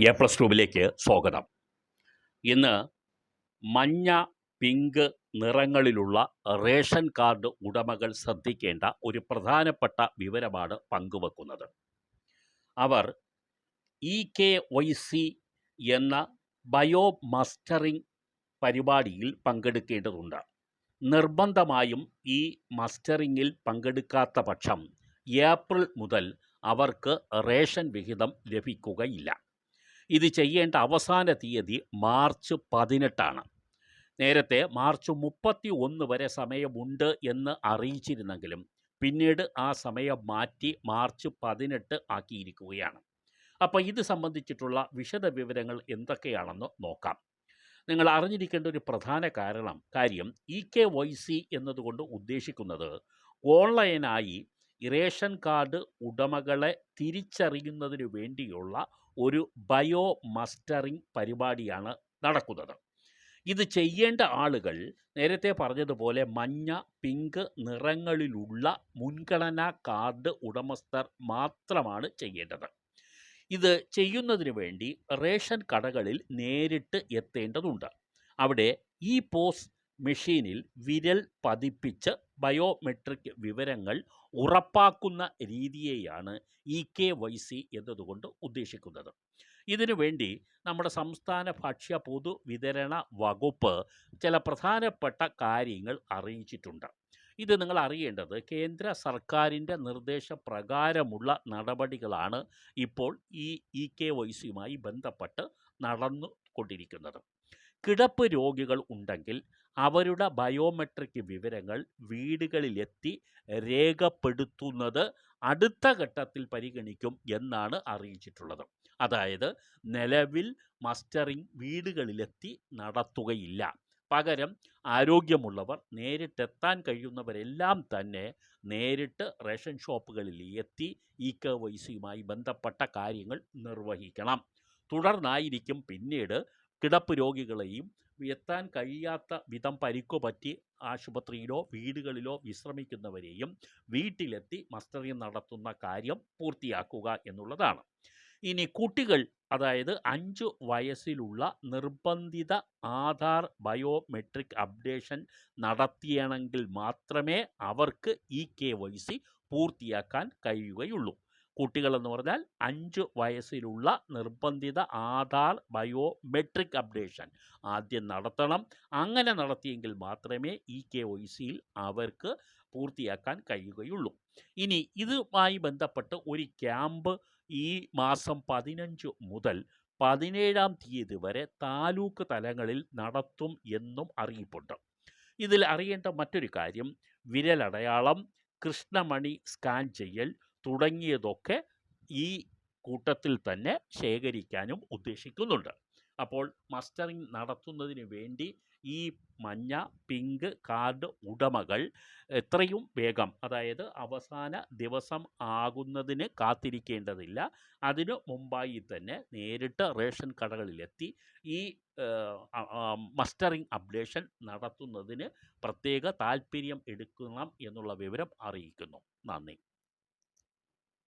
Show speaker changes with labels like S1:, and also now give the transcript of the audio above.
S1: A plus ട്യൂബിലേക്ക് സ്വാഗതം. ഇന്ന് മഞ്ഞ പിങ്ക് നിറങ്ങളിലുള്ള റേഷൻ കാർഡ് ഉടമകൾ ശ്രദ്ധിക്കേണ്ട ഒരു പ്രധാനപ്പെട്ട വിവരമാണ് പങ്കുവെക്കുന്നത്. അവർ ഇ കെ വൈ സി എന്ന ബയോ മസ്റ്ററിംഗ് പരിപാടിയിൽ പങ്കെടുക്കേണ്ടതുണ്ട്. നിർബന്ധമായും ഈ മസ്റ്ററിങ്ങിൽ പങ്കെടുക്കാത്ത പക്ഷം ഏപ്രിൽ മുതൽ അവർക്ക് റേഷൻ വിഹിതം ലഭിക്കുകയില്ല. ഇത് ചെയ്യേണ്ട അവസാന തീയതി മാർച്ച് പതിനെട്ടാണ്. നേരത്തെ മാർച്ച് മുപ്പത്തി ഒന്ന് വരെ സമയമുണ്ട് എന്ന് അറിയിച്ചിരുന്നെങ്കിലും പിന്നീട് ആ സമയം മാറ്റി മാർച്ച് പതിനെട്ട് ആക്കിയിരിക്കുകയാണ്. അപ്പോൾ ഇത് സംബന്ധിച്ചിട്ടുള്ള വിശദ വിവരങ്ങൾ എന്തൊക്കെയാണെന്ന് നോക്കാം. നിങ്ങൾ അറിഞ്ഞിരിക്കേണ്ട ഒരു പ്രധാന കാരണം കാര്യം ഇ കെ വൈ സി എന്നതുകൊണ്ട് ഉദ്ദേശിക്കുന്നത് ഓൺലൈനായി റേഷൻ കാർഡ് ഉടമകളെ തിരിച്ചറിയുന്നതിന് വേണ്ടിയുള്ള ഒരു ബയോ മസ്റ്ററിംഗ് പരിപാടിയാണ് നടക്കുന്നത്. ഇത് ചെയ്യേണ്ട ആളുകൾ നേരത്തെ പറഞ്ഞതുപോലെ മഞ്ഞ പിങ്ക് നിറങ്ങളിലുള്ള മുൻഗണനാ കാർഡ് ഉടമസ്ഥർ മാത്രമാണ് ചെയ്യേണ്ടത്. ഇത് ചെയ്യുന്നതിന് വേണ്ടി റേഷൻ കടകളിൽ നേരിട്ട് എത്തേണ്ടതുണ്ട്. അവിടെ ഈ പോസ് മെഷീനിൽ വിരൽ പതിപ്പിച്ച് ബയോമെട്രിക് വിവരങ്ങൾ ഉറപ്പാക്കുന്ന രീതിയെയാണ് ഇ കെ വൈ സി എന്നതുകൊണ്ട് ഉദ്ദേശിക്കുന്നത്. ഇതിനു വേണ്ടി നമ്മുടെ സംസ്ഥാന ഭക്ഷ്യ പൊതുവിതരണ വകുപ്പ് ചില പ്രധാനപ്പെട്ട കാര്യങ്ങൾ അറിയിച്ചിട്ടുണ്ട്. ഇത് നിങ്ങൾ അറിയേണ്ടത് കേന്ദ്ര സർക്കാരിന്റെ നിർദ്ദേശപ്രകാരമുള്ള നടപടികളാണ് ഇപ്പോൾ ഈ ഇ കെ വൈ സിയുമായി ബന്ധപ്പെട്ട് നടന്നു കൊണ്ടിരിക്കുന്നത് കിടപ്പ് രോഗികൾ ഉണ്ടെങ്കിൽ അവരുടെ ബയോമെട്രിക് വിവരങ്ങൾ വീടുകളിലെത്തി രേഖപ്പെടുത്തുന്നത് അടുത്ത ഘട്ടത്തിൽ പരിഗണിക്കും എന്നാണ് അറിയിച്ചിട്ടുള്ളത്. അതായത് നിലവിൽ മസ്റ്ററിംഗ് വീടുകളിലെത്തി നടത്തുകയില്ല. പകരം ആരോഗ്യമുള്ളവർ നേരിട്ടെത്താൻ കഴിയുന്നവരെല്ലാം തന്നെ നേരിട്ട് റേഷൻ ഷോപ്പുകളിൽ എത്തി ഇ കെ വൈ സിയുമായി ബന്ധപ്പെട്ട കാര്യങ്ങൾ നിർവഹിക്കണം. തുടർന്നായിരിക്കും പിന്നീട് കിടപ്പ് രോഗികളെയും എത്താൻ കഴിയാത്ത വിധം പരിക്കു പറ്റി ആശുപത്രിയിലോ വീടുകളിലോ വിശ്രമിക്കുന്നവരെയും വീട്ടിലെത്തി മസ്റ്ററിംഗ് നടത്തുന്ന കാര്യം പൂർത്തിയാക്കുക എന്നുള്ളതാണ്. ഇനി കുട്ടികൾ അതായത് അഞ്ച് വയസ്സിലുള്ള നിർബന്ധിത ആധാർ ബയോമെട്രിക് അപ്ഡേഷൻ നടത്തിയണമെങ്കിൽ മാത്രമേ അവർക്ക് ഇ കെ വൈ സി പൂർത്തിയാക്കാൻ കഴിയുകയുള്ളൂ. കുട്ടികളെന്ന് പറഞ്ഞാൽ അഞ്ച് വയസ്സിലുള്ള നിർബന്ധിത ആധാർ ബയോമെട്രിക് അപ്ഡേഷൻ ആദ്യം നടത്തണം. അങ്ങനെ നടത്തിയെങ്കിൽ മാത്രമേ ഇ കെ വൈ സിയിൽ അവർക്ക് പൂർത്തിയാക്കാൻ കഴിയുകയുള്ളൂ. ഇനി ഇതുമായി ബന്ധപ്പെട്ട് ഒരു ക്യാമ്പ് ഈ മാസം പതിനഞ്ച് മുതൽ പതിനേഴാം തീയതി വരെ താലൂക്ക് തലങ്ങളിൽ നടത്തും എന്നും അറിയിപ്പുണ്ട്. ഇതിൽ അറിയേണ്ട മറ്റൊരു കാര്യം വിരലടയാളം കൃഷ്ണമണി സ്കാൻ ചെയ്യൽ തുടങ്ങിയതൊക്കെ ഈ കൂട്ടത്തിൽ തന്നെ ശേഖരിക്കാനും ഉദ്ദേശിക്കുന്നുണ്ട്. അപ്പോൾ മസ്റ്ററിംഗ് നടത്തുന്നതിന് വേണ്ടി ഈ മഞ്ഞ പിങ്ക് കാർഡ് ഉടമകൾ എത്രയും വേഗം അതായത് അവസാന ദിവസം ആകുന്നതിന് കാത്തിരിക്കേണ്ടതില്ല. അതിനു മുമ്പായി തന്നെ നേരിട്ട് റേഷൻ കടകളിലെത്തി ഈ മസ്റ്ററിംഗ് അപ്ഡേഷൻ നടത്തുന്നതിന് പ്രത്യേക താല്പര്യം എടുക്കണം എന്നുള്ള വിവരം അറിയിക്കുന്നു. നന്ദി.